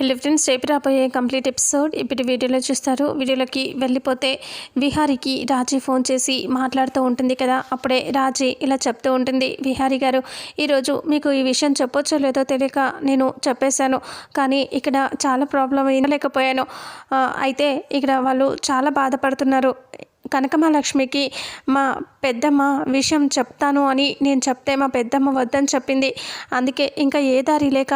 Hello friends రేపు రాబోయే complete episode ఇప్పుడు వీడియోలో చూస్తారు. వీడియోలోకి వెళ్ళిపోతే విహారీకి రాజీ ఫోన్ చేసి మాట్లాడుతూ ఉంటుంది కదా. అప్పుడే రాజీ ఇలా చెప్తూ ఉంటుంది. విహారీ గారు ఈరోజు మీకు ఈ విషయం చెప్పొచ్చో లేదో తెలియక నేను చెప్పేశాను. కానీ ఇక్కడ చాలా ప్రాబ్లం వినలేకపోయాను అయితే ఇక్కడ వాళ్ళు చాలా బాధపడుతున్నారు. కనకమహాలక్ష్మికి మా పెద్దమ్మ విషయం చెప్తాను అని నేను చెప్తే మా పెద్దమ్మ వద్దని చెప్పింది. అందుకే ఇంకా ఏ దారి లేక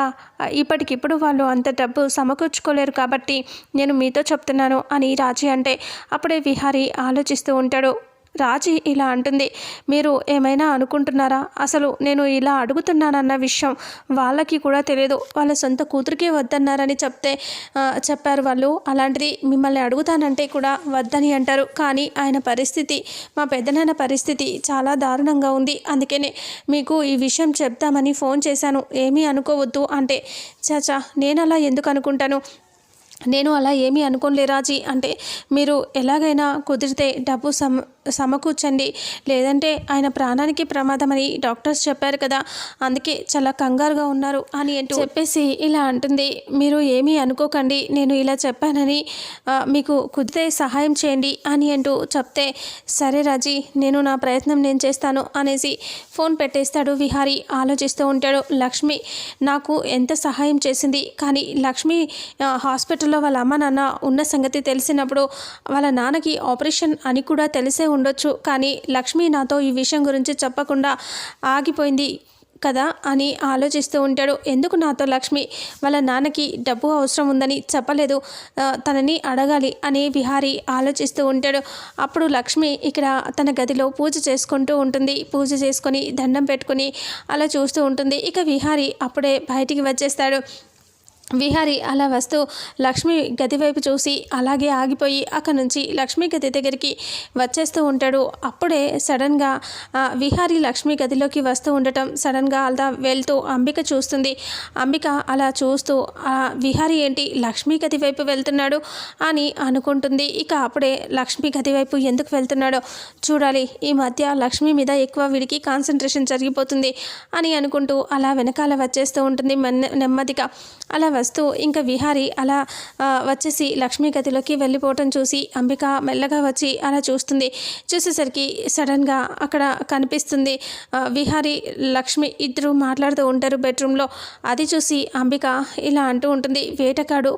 ఇప్పటికిప్పుడు వాళ్ళు అంత డబ్బు సమకూర్చుకోలేరు కాబట్టి నేను మీతో చెప్తున్నాను అని రాజీ అంటే అప్పుడే విహారీ ఆలోచిస్తూ ఉంటాడు. రాజీ ఇలా అంటుంది. మీరు ఏమైనా అనుకుంటున్నారా? అసలు నేను ఇలా అడుగుతున్నానన్న విషయం వాళ్ళకి కూడా తెలియదు. వాళ్ళ సొంత కూతురికే వద్దన్నారని చెప్తే చెప్పారు వాళ్ళు. అలాంటిది మిమ్మల్ని అడుగుతానంటే కూడా వద్దని అంటారు. కానీ ఆయన పరిస్థితి మా పెద్దనాన్న పరిస్థితి చాలా దారుణంగా ఉంది. అందుకనే మీకు ఈ విషయం చెప్తామని ఫోన్ చేశాను. ఏమీ అనుకోవద్దు అంటే చాచా నేను అలా ఎందుకు అనుకుంటాను? నేను అలా ఏమీ అనుకోలే రాజీ. అంటే మీరు ఎలాగైనా కుదిరితే డబ్బు సమ సమకూర్చండి. లేదంటే ఆయన ప్రాణానికి ప్రమాదమని డాక్టర్స్ చెప్పారు కదా అందుకే చాలా కంగారుగా ఉన్నారు అని అంటూ చెప్పేసి ఇలా అంటుంది. మీరు ఏమీ అనుకోకండి నేను ఇలా చెప్పానని మీకు కుదిరితే సహాయం చేయండి అని అంటూ చెప్తే సరే రాజీ నేను నా ప్రయత్నం నేను చేస్తాను అనేసి ఫోన్ పెట్టేస్తాడు విహారీ. ఆలోచిస్తూ ఉంటాడు లక్ష్మి నాకు ఎంత సహాయం చేసింది? కానీ లక్ష్మి హాస్పిటల్లో వాళ్ళ అమ్మ నాన్న ఉన్న సంగతి తెలిసినప్పుడు వాళ్ళ నాన్నకి ఆపరేషన్ అని కూడా తెలిసే ఉండొచ్చు. కానీ లక్ష్మి నాతో ఈ విషయం గురించి చెప్పకుండా ఆగిపోయింది కదా అని ఆలోచిస్తూ ఉంటాడు. ఎందుకు నాతో లక్ష్మి? వాళ్ళ నాన్నకి డబ్బు అవసరం ఉందని చెప్పలేదు. తనని అడగాలి అని విహారి ఆలోచిస్తూ ఉంటాడు. అప్పుడు లక్ష్మి ఇక్కడ తన గదిలో పూజ చేసుకుంటూ ఉంటుంది. పూజ చేసుకొని దండం పెట్టుకొని అలా చూస్తూ ఉంటుంది. ఇక విహారి అప్పుడే బయటికి వచ్చేస్తాడు. విహారి అలా వస్తూ లక్ష్మి గది వైపు చూసి అలాగే ఆగిపోయి అక్కడ నుంచి లక్ష్మీ గది దగ్గరికి వచ్చేస్తూ ఉంటాడు. అప్పుడే సడన్గా విహారి లక్ష్మి గదిలోకి వస్తూ ఉండటం సడన్గా అలా వెళ్తూ అంబిక చూస్తుంది. అంబిక అలా చూస్తూ విహారి ఏంటి? లక్ష్మీ గది వైపు వెళ్తున్నాడు? అని అనుకుంటుంది. ఇక అప్పుడే లక్ష్మీ గది వైపు ఎందుకు వెళ్తున్నాడో చూడాలి. ఈ మధ్య లక్ష్మి మీద ఎక్కువ వీడికి కాన్సన్ట్రేషన్ జరిగిపోతుంది అని అనుకుంటూ అలా వెనకాల వచ్చేస్తూ ఉంటుంది. మెన్న నెమ్మదిగా అలా వస్తూ ఇంకా విహారి అలా వచ్చేసి లక్ష్మి గదిలోకి వెళ్ళిపోవటం చూసి అంబిక మెల్లగా వచ్చి అలా చూస్తుంది. చూసేసరికి సడన్గా అక్కడ కనిపిస్తుంది విహారి లక్ష్మి ఇద్దరు మాట్లాడుతూ ఉంటారు బెడ్రూమ్లో. అది చూసి అంబిక ఇలా అంటూ ఉంటుంది వేటకాడు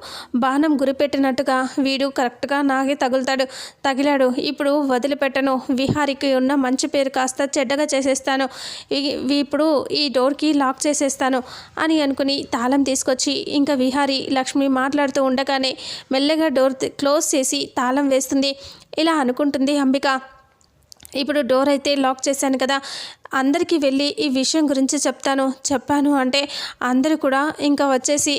బాణం గురిపెట్టినట్టుగా వీడు కరెక్ట్గా నాగే తగులుతాడు తగిలాడు. ఇప్పుడు వదిలిపెట్టను విహారికి ఉన్న మంచి పేరు కాస్త చెడ్డగా చేసేస్తాను. ఇప్పుడు ఈ డోర్కి లాక్ చేసేస్తాను అని అనుకుని తాళం తీసుకొచ్చి ఇంకా విహారి లక్ష్మి మాట్లాడుతూ ఉండగానే మెల్లగా డోర్ క్లోజ్ చేసి తాళం వేస్తుంది. ఇలా అనుకుంటుంది అంబిక. ఇప్పుడు డోర్ అయితే లాక్ చేశాను కదా. అందరికీ వెళ్ళి ఈ విషయం గురించి చెప్తాను. చెప్పాను అంటే అందరూ కూడా ఇంకా వచ్చేసి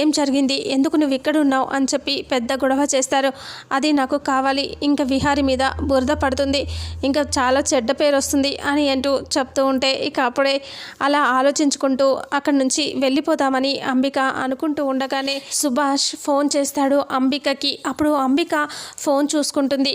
ఏం జరిగింది? ఎందుకు నువ్వు ఇక్కడ ఉన్నావు? అని చెప్పి పెద్ద గొడవ చేస్తారు. అది నాకు కావాలి. ఇంకా విహారి మీద బురద పడుతుంది. ఇంకా చాలా చెడ్డ పేరు వస్తుంది అని అంటూ చెప్తూ ఉంటే ఇక అప్పుడే అలా ఆలోచించుకుంటూ అక్కడి నుంచి వెళ్ళిపోదామని అంబిక అనుకుంటూ ఉండగానే సుభాష్ ఫోన్ చేస్తాడు అంబికకి. అప్పుడు అంబిక ఫోన్ చూసుకుంటుంది.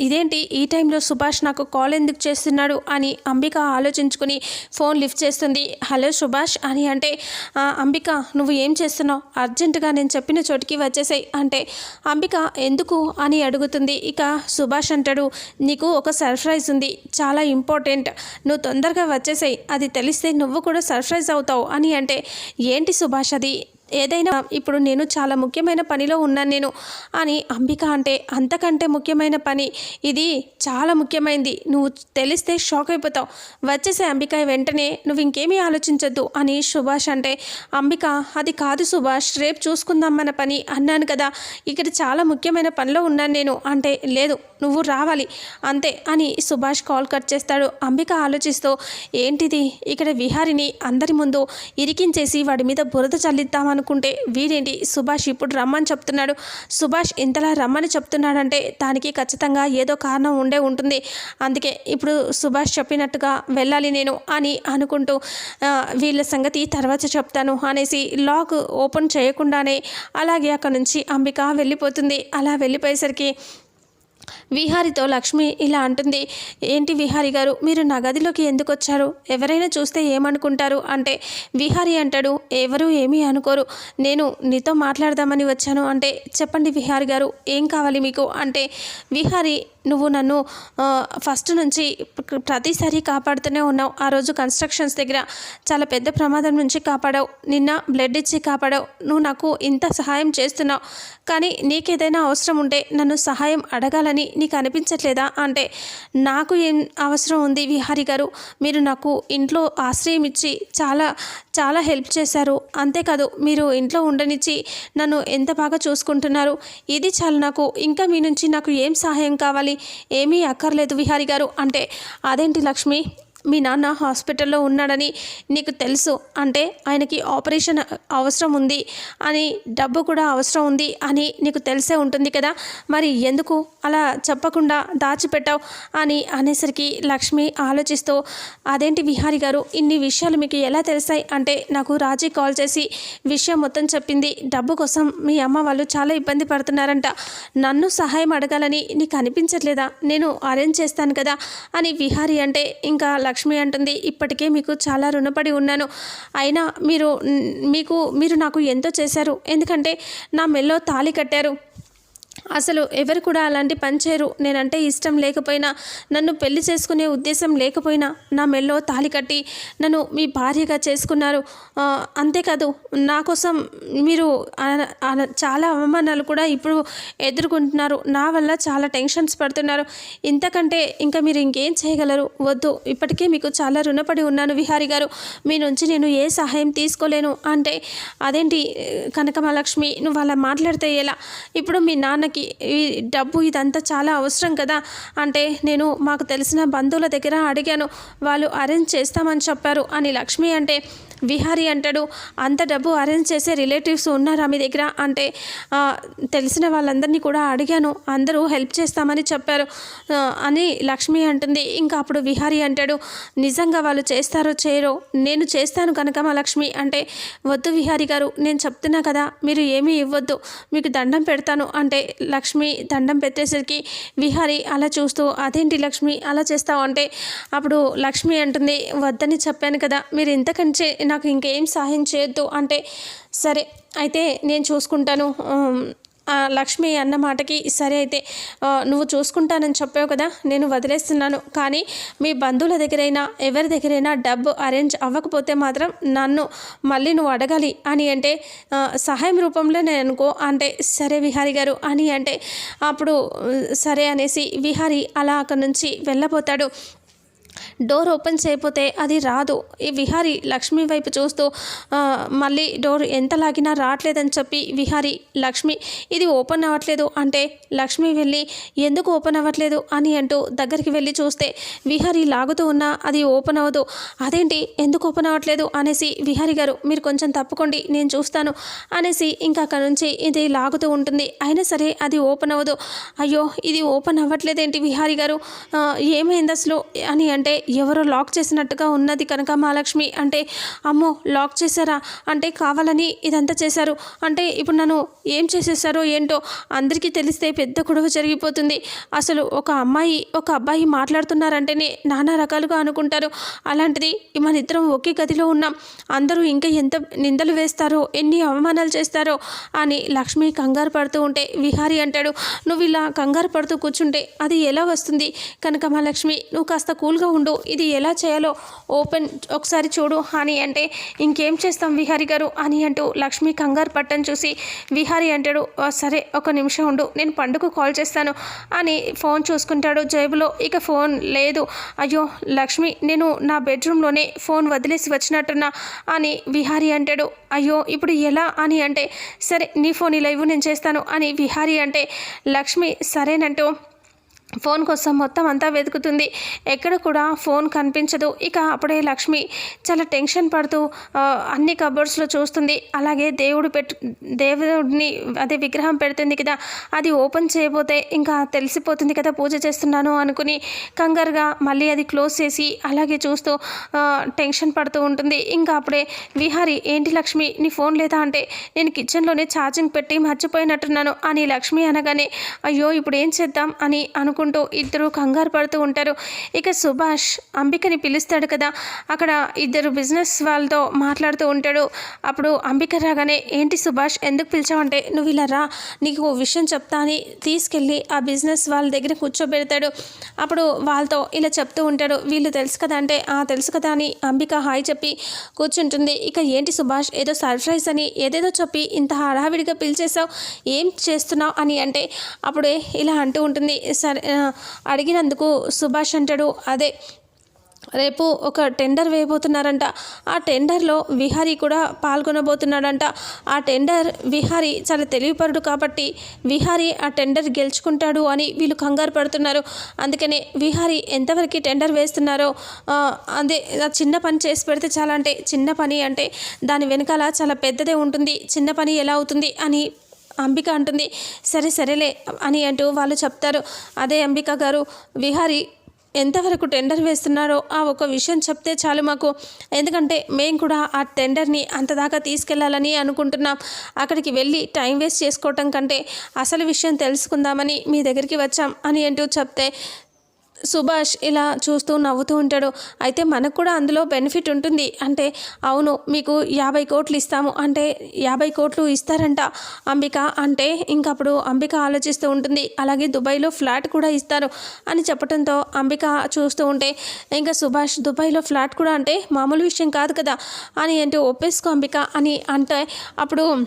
ఇదేంటి? ఈ టైంలో సుభాష్ నాకు కాల్ ఎందుకు చేస్తున్నాడు అని అంబిక ఆలోచించుకుని ఫోన్ లిఫ్ట్ చేస్తుంది. హలో సుభాష్ అని అంటే అంబిక నువ్వు ఏం చేస్తున్నావు? అర్జెంటుగా నేను చెప్పిన చోటికి వచ్చేసాయి అంటే అంబిక ఎందుకు? అని అడుగుతుంది. ఇక సుభాష్ అంటాడు నీకు ఒక సర్ప్రైజ్ ఉంది. చాలా ఇంపార్టెంట్. నువ్వు తొందరగా వచ్చేసాయి. అది తెలిస్తే నువ్వు కూడా సర్ప్రైజ్ అవుతావు అని అంటే ఏంటి సుభాష్ అది? ఏదైనా ఇప్పుడు నేను చాలా ముఖ్యమైన పనిలో ఉన్నాను నేను అని అంబిక అంటే అంతకంటే ముఖ్యమైన పని ఇది చాలా ముఖ్యమైనది నువ్వు తెలిస్తే షాక్ అయిపోతావు. వచ్చేసే అంబిక వెంటనే నువ్వు ఇంకేమీ ఆలోచించొద్దు అని సుభాష్ అంటే అంబిక అది కాదు సుభాష్ రేపు చూసుకుందాం మన పని అన్నాను కదా ఇక్కడ చాలా ముఖ్యమైన పనిలో ఉన్నాను నేను. అంటే లేదు నువ్వు రావాలి అంతే అని సుభాష్ కాల్ కట్ చేస్తాడు. అంబిక ఆలోచిస్తూ ఏంటిది? ఇక్కడ విహారిని అందరి ముందు ఇరికించేసి వాడి మీద బురద చల్లిద్దామని అనుకుంటే వీడేంటి? సుభాష్ ఇప్పుడు రమ్మని చెప్తున్నాడు. సుభాష్ ఇంతలా రమ్మని చెప్తున్నాడంటే దానికి ఖచ్చితంగా ఏదో కారణం ఉండే ఉంటుంది. అందుకే ఇప్పుడు సుభాష్ చెప్పినట్టుగా వెళ్ళాలి నేను అని అనుకుంటూ వీళ్ళ సంగతి తర్వాత చెప్తాను అనేసి లాక్ ఓపెన్ చేయకుండానే అలాగే అక్కడ నుంచి అంబిక వెళ్ళిపోతుంది. అలా వెళ్ళిపోయేసరికి విహారితో లక్ష్మి ఇలా అంటుంది ఏంటి విహారి గారు మీరు నా గదిలోకి ఎందుకు వచ్చారు? ఎవరైనా చూస్తే ఏమనుకుంటారు? అంటే విహారి అంటాడు ఎవరు ఏమీ అనుకోరు. నేను నీతో మాట్లాడదామని వచ్చాను. అంటే చెప్పండి విహారి గారు ఏం కావాలి మీకు? అంటే విహారి నువ్వు నన్ను ఫస్ట్ నుంచి ప్రతిసారి కాపాడుతూనే ఉన్నావు. ఆ రోజు కన్స్ట్రక్షన్స్ దగ్గర చాలా పెద్ద ప్రమాదం నుంచి కాపాడావు. నిన్న బ్లడ్ ఇచ్చి కాపాడావు. నువ్వు నాకు ఇంత సహాయం చేస్తున్నావు. కానీ నీకేదైనా అవసరం ఉంటే నన్ను సహాయం అడగాలని నీకు అనిపించట్లేదా? అంటే నాకు ఏం అవసరం ఉంది విహారి గారు? మీరు నాకు ఇంట్లో ఆశ్రయం ఇచ్చి చాలా చాలా హెల్ప్ చేశారు. అంతేకాదు మీరు ఇంట్లో ఉండనిచ్చి నన్ను ఎంత బాగా చూసుకుంటున్నారు? ఇది చాలు నాకు. ఇంకా మీ నుంచి నాకు ఏం సహాయం కావాలి? ఏమీ అక్కర్లేదు విహారి గారు. అంటే అదేంటి లక్ష్మి? మీ నాన్న హాస్పిటల్లో ఉన్నాడని నీకు తెలుసు. అంటే ఆయనకి ఆపరేషన్ అవసరం ఉంది అని డబ్బు కూడా అవసరం ఉంది అని నీకు తెలిసే ఉంటుంది కదా. మరి ఎందుకు అలా చెప్పకుండా దాచిపెట్టావు అని అనేసరికి లక్ష్మి ఆలోచిస్తూ అదేంటి విహారి గారు ఇన్ని విషయాలు మీకు ఎలా తెలిసాయి? అంటే నాకు రాజీ కాల్ చేసి విషయం మొత్తం చెప్పింది. డబ్బు కోసం మీ అమ్మ వాళ్ళు చాలా ఇబ్బంది పడుతున్నారంట. నన్ను సహాయం అడగాలని నీకు అనిపించట్లేదా? నేను అరేంజ్ చేస్తాను కదా అని విహారి అంటే ఇంకా లక్ష్మి లక్ష్మి అంటుంది ఇప్పటికే మీకు చాలా రుణపడి ఉన్నాను. అయినా మీరు మీకు మీరు నాకు ఎంతో చేశారు. ఎందుకంటే నా మెల్లో తాళి కట్టారు. అసలు ఎవరు కూడా అలాంటి పని చేయరు. నేనంటే ఇష్టం లేకపోయినా నన్ను పెళ్ళి చేసుకునే ఉద్దేశం లేకపోయినా నా మెల్లో తాళి కట్టి నన్ను మీ భార్యగా చేసుకున్నారు. అంతేకాదు నా కోసం మీరు చాలా అవమానాలు కూడా ఇప్పుడు ఎదుర్కొంటున్నారు. నా వల్ల చాలా టెన్షన్స్ పడుతున్నారు. ఇంతకంటే ఇంకా మీరు ఇంకేం చేయగలరు? వద్దు ఇప్పటికే మీకు చాలా రుణపడి ఉన్నాను విహారి గారు. మీ నుంచి నేను ఏ సహాయం తీసుకోలేను. అంటే అదేంటి కనకమహాలక్ష్మి నువ్వు అలా మాట్లాడితే ఎలా? ఇప్పుడు మీ నాన్నకి ఈ డబ్బు ఇదంతా చాలా అవసరం కదా. అంటే నేను మాకు తెలిసిన బంధువుల దగ్గర అడిగాను వాళ్ళు అరేంజ్ చేస్తామని చెప్పారు. అని లక్ష్మి అంటే విహారి అంటాడు అంత డబ్బు అరేంజ్ చేసే రిలేటివ్స్ ఉన్నారా మీ దగ్గర? అంటే తెలిసిన వాళ్ళందరినీ కూడా అడిగాను అందరూ హెల్ప్ చేస్తామని చెప్పారు. అని లక్ష్మి అంటుంది. ఇంకా అప్పుడు విహారి అంటాడు నిజంగా వాళ్ళు చేస్తారో చేయరో నేను చేస్తాను కనుక మా లక్ష్మి. అంటే వద్దు విహారి గారు నేను చెప్తున్నా కదా మీరు ఏమీ ఇవ్వద్దు మీకు దండం పెడతాను. అంటే లక్ష్మి దండం పెట్టేసరికి విహారి అలా చూస్తూ అదేంటి లక్ష్మి అలా చేస్తావు? అంటే అప్పుడు లక్ష్మి అంటుంది వద్దని చెప్పాను కదా మీరు ఇంతకంటే నాకు ఇంకేం సహాయం చేయొద్దు. అంటే సరే అయితే నేను చూసుకుంటాను లక్ష్మి అన్న మాటకి సరే అయితే నువ్వు చూసుకుంటానని చెప్పావు కదా నేను వదిలేస్తున్నాను. కానీ మీ బంధువుల దగ్గరైనా ఎవరి దగ్గరైనా డబ్బు అరేంజ్ అవ్వకపోతే మాత్రం నన్ను మళ్ళీ నువ్వు అడగాలి. అని అంటే సహాయం రూపంలో నేను అనుకో అంటే సరే విహారి గారు అని అంటే అప్పుడు సరే అనేసి విహారి అలా అక్కడి నుంచి వెళ్ళబోతాడు. డోర్ ఓపెన్ చేయకపోతే అది రాదు. ఈ విహారి లక్ష్మి వైపు చూస్తూ మళ్ళీ డోర్ ఎంత లాగినా రావట్లేదని చెప్పి విహారి లక్ష్మి ఇది ఓపెన్ అవ్వట్లేదు అంటే లక్ష్మి వెళ్ళి ఎందుకు ఓపెన్ అవ్వట్లేదు అని అంటూ దగ్గరికి వెళ్ళి చూస్తే విహారి లాగుతూ ఉన్నా అది ఓపెన్ అవ్వదు. అదేంటి? ఎందుకు ఓపెన్ అవ్వట్లేదు? అనేసి విహారి గారు మీరు కొంచెం తప్పుకోండి నేను చూస్తాను అనేసి ఇంకా అక్కడ నుంచి ఇది లాగుతూ ఉంటుంది. అయినా సరే అది ఓపెన్ అవ్వదు. అయ్యో ఇది ఓపెన్ అవ్వట్లేదేంటి విహారి గారు? ఏమైంది అసలు? అని అంటే అంటే ఎవరో లాక్ చేసినట్టుగా ఉన్నది కనుక మహాలక్ష్మి. అంటే అమ్మో లాక్ చేశారా? అంటే కావాలని ఇదంతా చేశారు. అంటే ఇప్పుడు నన్ను ఏం చేసేసారో ఏంటో అందరికీ తెలిస్తే పెద్ద గొడవ జరిగిపోతుంది. అసలు ఒక అమ్మాయి ఒక అబ్బాయి మాట్లాడుతున్నారంటేనే నానా రకాలుగా అనుకుంటారు. అలాంటిది మన ఇద్దరం ఒకే గదిలో ఉన్నాం. అందరూ ఇంకా ఎంత నిందలు వేస్తారో ఎన్ని అవమానాలు చేస్తారో అని లక్ష్మి కంగారు పడుతూ ఉంటే విహారి అంటాడు నువ్వు ఇలా కంగారు పడుతూ కూర్చుంటే అది ఎలా వస్తుంది? కనుక మహాలక్ష్మి నువ్వు కాస్త కూల్గా ఉండు. ఇది ఎలా చేయాలో ఓపెన్ ఒకసారి చూడు. అని అంటే ఇంకేం చేస్తాం విహారి గారు? అని అంటూ లక్ష్మి కంగారు పట్టం చూసి విహారి అంటాడు సరే ఒక నిమిషం ఉండు. నేను పండుగ కాల్ చేస్తాను. అని ఫోన్ చూసుకుంటాడు జేబులో. ఇక ఫోన్ లేదు. అయ్యో లక్ష్మి నేను నా బెడ్రూమ్లోనే ఫోన్ వదిలేసి వచ్చినట్టున్నా అని విహారి అంటాడు. అయ్యో ఇప్పుడు ఎలా? అని అంటే సరే నీ ఫోన్ ఇలా ఇవ్వు నేను చేస్తాను. అని విహారి అంటే లక్ష్మి సరేనంటూ ఫోన్ కోసం మొత్తం అంతా వెతుకుతుంది. ఎక్కడ కూడా ఫోన్ కనిపించదు. ఇక అప్పుడే లక్ష్మి చాలా టెన్షన్ పడుతూ అన్ని కబోర్డ్స్లో చూస్తుంది. అలాగే దేవుడు పెట్టు దేవుడిని అదే విగ్రహం పెడుతుంది కదా అది ఓపెన్ చేయబోతే ఇంకా తెలిసిపోతుంది కదా పూజ చేస్తున్నాను అనుకుని కంగారుగా మళ్ళీ అది క్లోజ్ చేసి అలాగే చూస్తూ టెన్షన్ పడుతూ ఉంటుంది. ఇంకా అప్పుడే విహారి ఏంటి లక్ష్మి నీ ఫోన్ లేదా అంటే నేను కిచెన్లోనే ఛార్జింగ్ పెట్టి మర్చిపోయినట్టున్నాను అని లక్ష్మి అనగానే అయ్యో ఇప్పుడు ఏం చేద్దాం అని అను అనుకుంటూ ఇద్దరు కంగారు పడుతూ ఉంటారు. ఇక సుభాష్ అంబికని పిలుస్తాడు కదా. అక్కడ ఇద్దరు బిజినెస్ వాళ్ళతో మాట్లాడుతూ ఉంటాడు. అప్పుడు అంబిక రాగానే ఏంటి సుభాష్ ఎందుకు పిలిచావంటే నువ్వు ఇలా రా నీకు ఓ విషయం చెప్తా అని తీసుకెళ్ళి ఆ బిజినెస్ వాళ్ళ దగ్గర కూర్చోబెడతాడు. అప్పుడు వాళ్ళతో ఇలా చెప్తూ ఉంటాడు. వీళ్ళు తెలుసు కదా అంటే ఆ తెలుసు కదా అని అంబిక హాయ్ చెప్పి కూర్చుంటుంది. ఇక ఏంటి సుభాష్ ఏదో సర్ప్రైజ్ అని ఏదేదో చెప్పి ఇంత హడావిడిగా పిలిచేసావు ఏం చేస్తున్నావు అని అంటే అప్పుడే ఇలా అంటూ ఉంటుంది. సరే అడిగినందుకు సుభాష్ అంటాడు అదే రేపు ఒక టెండర్ వేయబోతున్నారంట. ఆ టెండర్లో విహారీ కూడా పాల్గొనబోతున్నాడంట. ఆ టెండర్ విహారీ చాలా తెలివిపరుడు కాబట్టి విహారీ ఆ టెండర్ గెలుచుకుంటాడు అని వీళ్ళు కంగారు పడుతున్నారు. అందుకనే విహారీ ఎంతవరకు టెండర్ వేస్తున్నారో అదే చిన్న పని చేసి పెడితే చాలా అంటే చిన్న పని అంటే దాని వెనకాల చాలా పెద్దదే ఉంటుంది. చిన్న పని ఎలా అవుతుంది అని అంబిక అంటుంది సరే సరేలే అని అంటూ వాళ్ళు చెప్తారు. అదే అంబిక గారు విహారీ ఎంతవరకు టెండర్ వేస్తున్నారో ఆ ఒక విషయం చెప్తే చాలు మాకు. ఎందుకంటే మేము కూడా ఆ టెండర్ని అంతదాకా తీసుకెళ్ళాలని అనుకుంటున్నాం. అక్కడికి వెళ్ళి టైం వేస్ట్ చేసుకోవటం కంటే అసలు విషయం తెలుసుకుందామని మీ దగ్గరికి వచ్చాం అని అంటూ చెప్తే సుభాష్ ఇలా చూస్తూ నవ్వుతూ ఉంటాడు. అయితే మనకు కూడా అందులో బెనిఫిట్ ఉంటుంది. అంటే అవును మీకు యాభై కోట్లు ఇస్తాము. అంటే యాభై కోట్లు ఇస్తారంట అంబిక. అంటే ఇంకప్పుడు అంబిక ఆలోచిస్తూ ఉంటుంది. అలాగే దుబాయ్లో ఫ్లాట్ కూడా ఇస్తారు అని చెప్పడంతో అంబిక చూస్తూ ఉంటే ఇంకా సుభాష్ దుబాయ్లో ఫ్లాట్ కూడా అంటే మామూలు విషయం కాదు కదా అని అంటే ఒప్పేసుకో అంబిక అని అంటే అప్పుడు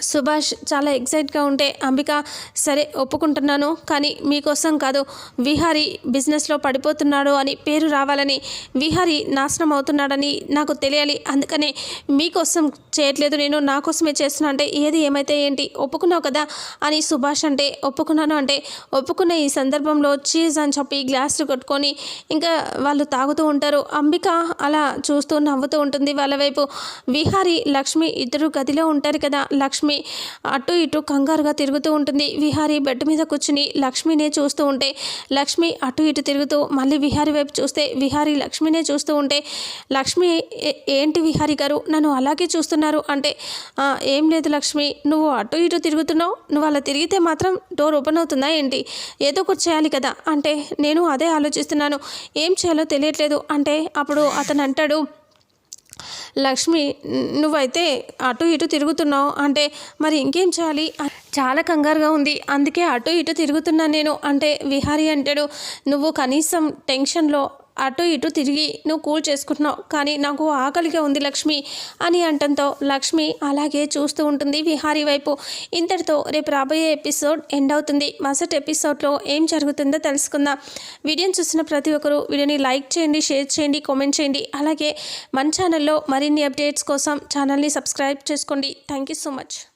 సుభాష్ చాలా ఎగ్జైట్గా ఉంటే అంబిక సరే ఒప్పుకుంటున్నాను కానీ మీకోసం కాదు. విహారీ బిజినెస్లో పడిపోతున్నాడు అని పేరు రావాలని విహారీ నాశనం అవుతున్నాడని నాకు తెలియాలి. అందుకనే మీకోసం చేయట్లేదు నేను నా కోసమే చేస్తున్నా అంటే ఏది ఏమైతే ఏంటి ఒప్పుకున్నావు కదా అని సుభాష్ అంటే ఒప్పుకున్నాను అంటే ఒప్పుకున్న ఈ సందర్భంలో చీజ్ అని చెప్పి గ్లాసులు కొట్టుకొని ఇంకా వాళ్ళు తాగుతూ ఉంటారు. అంబిక అలా చూస్తూ నవ్వుతూ ఉంటుంది. వాళ్ళ వైపు విహారీ లక్ష్మి ఇద్దరు గదిలో ఉంటారు కదా. లక్ష్మి లక్ష్మి అటు ఇటు కంగారుగా తిరుగుతూ ఉంటుంది. విహారీ బెడ్ మీద కూర్చుని లక్ష్మినే చూస్తూ ఉంటే లక్ష్మి అటు ఇటు తిరుగుతూ మళ్ళీ విహారీ వైపు చూస్తే విహారీ లక్ష్మినే చూస్తూ ఉంటే లక్ష్మి ఏంటి విహారీ గారు? నన్ను అలాగే చూస్తున్నారు అంటే ఏం లేదు లక్ష్మి నువ్వు అటు ఇటు తిరుగుతున్నావు నువ్వు అలా తిరిగితే మాత్రం డోర్ ఓపెన్ అవుతుందా ఏంటి? ఏదో ఒకటి చేయాలి కదా. అంటే నేను అదే ఆలోచిస్తున్నాను. ఏం చేయాలో తెలియట్లేదు. అంటే అప్పుడు అతను అంటాడు లక్ష్మి నువ్వైతే అటు ఇటు తిరుగుతున్నావు. అంటే మరి ఇంకేం చేయాలి? చాలా కంగారుగా ఉంది. అందుకే అటు ఇటు తిరుగుతున్నాను నేను. అంటే విహారీ అంటాడు నువ్వు కనీసం టెన్షన్లో అటు ఇటు తిరిగి నువ్వు కూల్ చేసుకుంటున్నావు కానీ నాకు ఆకలిగా ఉంది లక్ష్మి అని అంటంతో లక్ష్మి అలాగే చూస్తూ ఉంటుంది విహారీ వైపు. ఇంతటితో రేపు రాబోయే ఎపిసోడ్ ఎండ్ అవుతుంది. మరుసటి ఎపిసోడ్లో ఏం జరుగుతుందో తెలుసుకుందాం. వీడియోని చూసిన ప్రతి ఒక్కరూ వీడియోని లైక్ చేయండి షేర్ చేయండి కామెంట్ చేయండి. అలాగే మన ఛానల్లో మరిన్ని అప్డేట్స్ కోసం ఛానల్ని సబ్స్క్రైబ్ చేసుకోండి. Thank you so much.